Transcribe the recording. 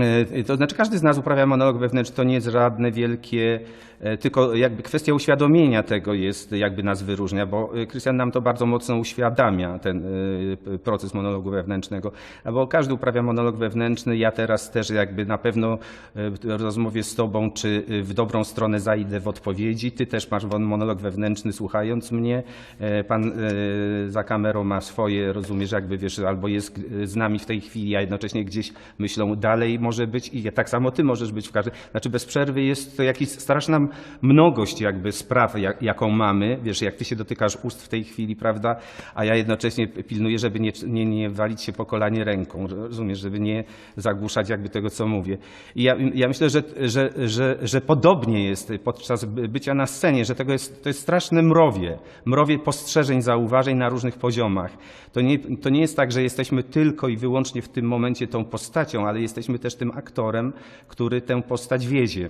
E, To znaczy każdy z nas uprawia monolog wewnętrzny, to nie jest żadne wielkie, tylko jakby kwestia uświadomienia tego jest, jakby nas wyróżnia, bo e, Krystian nam to bardzo mocno uświadamia, ten e, proces monologu wewnętrznego, bo każdy uprawia monolog wewnętrzny, ja teraz też jakby na pewno e, w rozmowie z tobą, czy e, w dobrą stronę zajdę w odpowiedzi, ty też masz monolog wewnętrzny słuchając mnie, E, pan e, za kamerą ma swoje, rozumiesz, jakby wiesz, albo jest e, z nami w tej chwili, a jednocześnie gdzieś myślą dalej może być i tak samo ty możesz być w każdym, znaczy bez przerwy jest to jakaś straszna mnogość jakby spraw, jak, jaką mamy, wiesz, jak ty się dotykasz ust w tej chwili, prawda, a ja jednocześnie pilnuję, żeby nie, nie, nie walić się po kolanie ręką, rozumiesz, żeby nie zagłuszać jakby tego, co mówię. I ja, ja myślę, że, że, że, że podobnie jest podczas by- bycia na scenie, że tego jest, to jest straszne mrowie, mrowie postrzeżeń, zauważeń na różnych poziomach. To nie, to nie jest tak, że jesteśmy tylko i wyłącznie w tym momencie tą postacią, ale jesteśmy też tym aktorem, który tę postać wiezie.